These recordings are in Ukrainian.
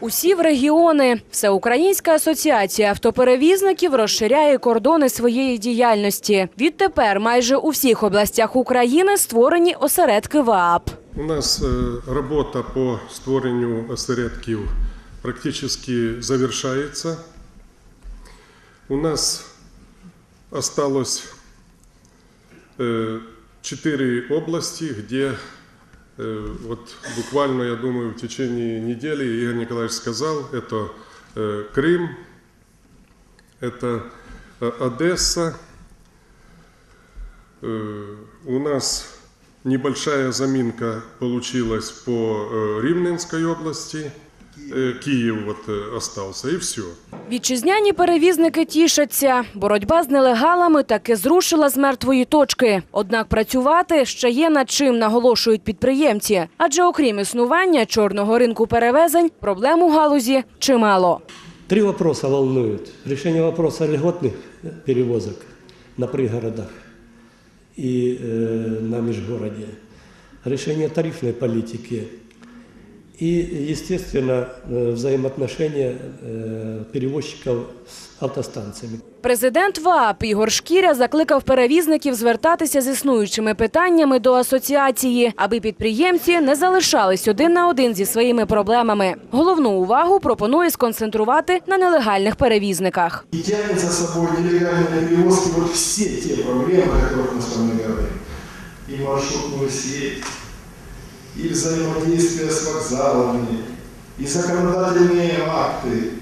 Усі в регіони. Всеукраїнська асоціація автоперевізників розширяє кордони своєї діяльності. Відтепер майже у всіх областях України створені осередки ВААП. У нас е, робота по створенню осередків практично завершається. У нас осталось э, четыре области, где э, вот буквально, я думаю, в течение недели Игорь Николаевич сказал, это э, Крым, это э, Одесса. Э, У нас небольшая заминка получилась по э, Ривненской области. Э, Киев вот э, остался, и все. Вітчизняні перевізники тішаться. Боротьба з нелегалами таки зрушила з мертвої точки. Однак працювати ще є над чим, наголошують підприємці. Адже окрім існування чорного ринку перевезень, проблем у галузі чимало. Три вопроса волнуют. Решение вопроса льготных перевозок на пригородах и э, на межгороде. Решение тарифной политики. И, естественно, э, взаимоотношения э, перевозчиков с автостанциями. Президент ВААП Ігор Шкіря закликав перевізників звертатися з існуючими питаннями до асоціації, аби підприємці не залишались один на один зі своїми проблемами. Головну увагу пропонує сконцентрувати на нелегальних перевізниках. И тянет за собой нелегальные перевозки вот все те проблемы, о которых мы с вами говорим. И маршрутную сеть, и взаимодействие с вокзалами, и законодательные акты,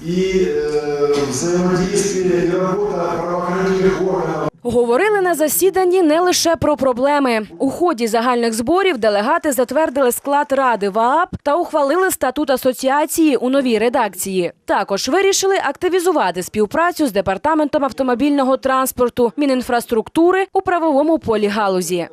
и э, взаимодействие и работа правоохранительных органов. Говорили на засіданні не лише про проблеми. У ході загальних зборів делегати затвердили склад ради ВААП та ухвалили статут асоціації у новій редакції. Також вирішили активізувати співпрацю з департаментом автомобільного транспорту Мінінфраструктури у правовому полі галузі.